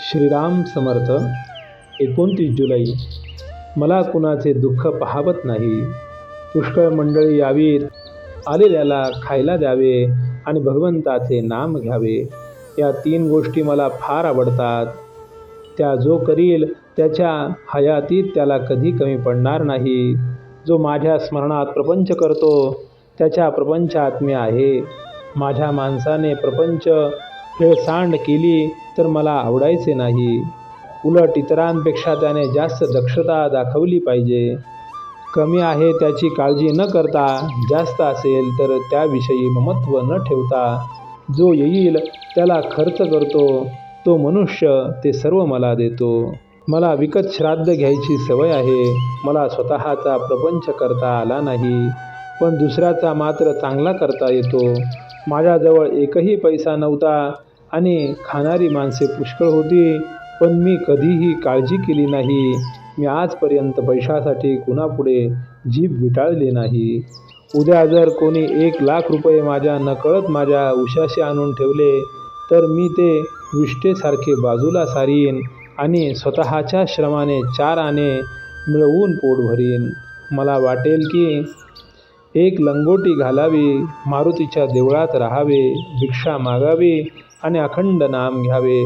श्रीराम समर्थ एकोणतीस जुलै. मला कुणाचे दुःख पाहावत नाही. पुष्कळ मंडळी यावीत. आलेल्याला खायला द्यावे आणि भगवंताचे नाम घ्यावे. या तीन गोष्टी मला फार आवडतात. त्या जो करील त्याच्या हयातीत त्याला कधी कमी पडणार नाही. जो माझ्या स्मरणात प्रपंच करतो त्याच्या प्रपंचात मी आहे. माझ्या माणसाने प्रपंच खेळसांड केली तर मला आवडायचे नाही. उलट इतरांपेक्षा त्याने जास्त दक्षता दाखवली पाहिजे. कमी आहे त्याची काळजी न करता जास्त असेल तर त्याविषयी ममत्व न ठेवता जो येईल त्याला खर्च करतो. तो मनुष्य ते सर्व मला देतो. मला विकत श्राद्ध घ्यायची सवय आहे. मला स्वतःचा प्रपंच करता आला नाही. पण दुसऱ्याचा मात्र चांगला करता येतो. माझ्याजवळ एकही पैसा नव्हता. आणि खाणारी माणसे पुष्कळ होती पण मी कधीही काळजी केली नाही. मी आजपर्यंत पैशासाठी कुणापुढे जीभ विटाळली नाही. उद्या जर कोणी एक लाख रुपये माझ्या नकळत माझ्या उशाशी आणून ठेवले तर मी ते विष्टेसारखे बाजूला सारीन आणि स्वतःच्या श्रमाने चार आणे मिळवून पोट भरीन. मला वाटेल की एक लंगोटी घालावी मारुतीच्या देवळात राहावे भिक्षा मागावी आणि अखंड नाम घ्यावे.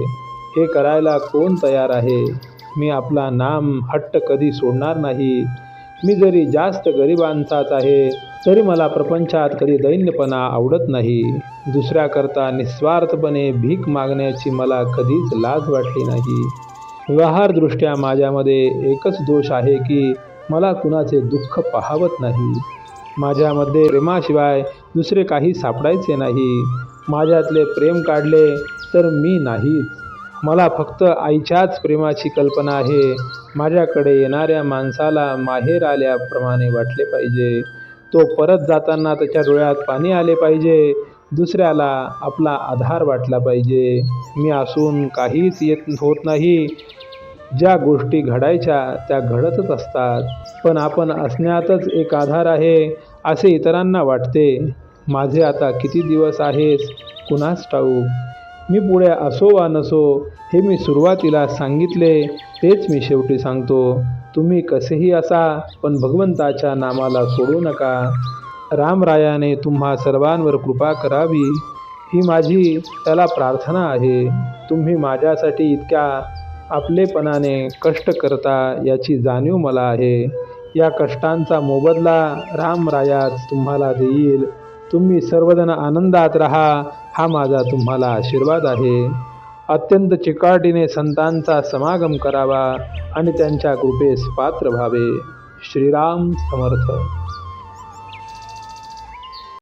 हे करायला कोण तयार आहे? मी आपला नाम हट्ट कधी सोडणार नाही. मी जरी जास्त गरिबांचाच आहे तरी मला प्रपंचात कधी दैन्यपणा आवडत नाही. दुसऱ्याकरता निस्वार्थपणे भीक मागण्याची मला कधीच लाज वाटली नाही. व्यवहारदृष्ट्या माझ्यामध्ये एकच दोष आहे की मला कुणाचे दुःख पाहावत नाही. माझ्यामध्ये प्रेमाशिवाय दुसरे काही सापडायचे नाही. माझ्यातले प्रेम काढले तर मी नाहीच. मला फक्त आईच्याच प्रेमाची कल्पना आहे. माझ्याकडे येणाऱ्या माणसाला माहेर आल्याप्रमाणे वाटले पाहिजे. तो परत जाताना त्याच्या डोळ्यात पाणी आले पाहिजे. दुसऱ्याला आपला आधार वाटला पाहिजे. मी असून काहीच येत होत नाही. ज्या गोष्टी घडायच्या त्या घडतच असतात. पण आपण असण्यातच एक आधार आहे असे इतरांना वाटते. माझे आता किती दिवस आहेस? कुणास ठाऊक? मी पुढे असो वा नसो हे मी सुरुवातीला सांगितले तेच मी शेवटी सांगतो. तुम्ही कसेही असा पण भगवंताच्या नामाला सोडू नका. रामरायाने तुम्हा सर्वांवर कृपा करावी. ही माझी त्याला प्रार्थना आहे. तुम्ही माझ्यासाठी इतक्या आपलेपणाने कष्ट करता याची जाणीव मला आहे. या कष्टांचा मोबदला रामरायाच तुम्हाला देईल. तुम्ही सर्वजण आनंदात राहा हा माझा तुम्हाला आशीर्वाद आहे. अत्यंत चिकाटीने संतांचा समागम करावा आणि त्यांच्या कृपेस पात्र व्हावे. श्रीराम समर्थ.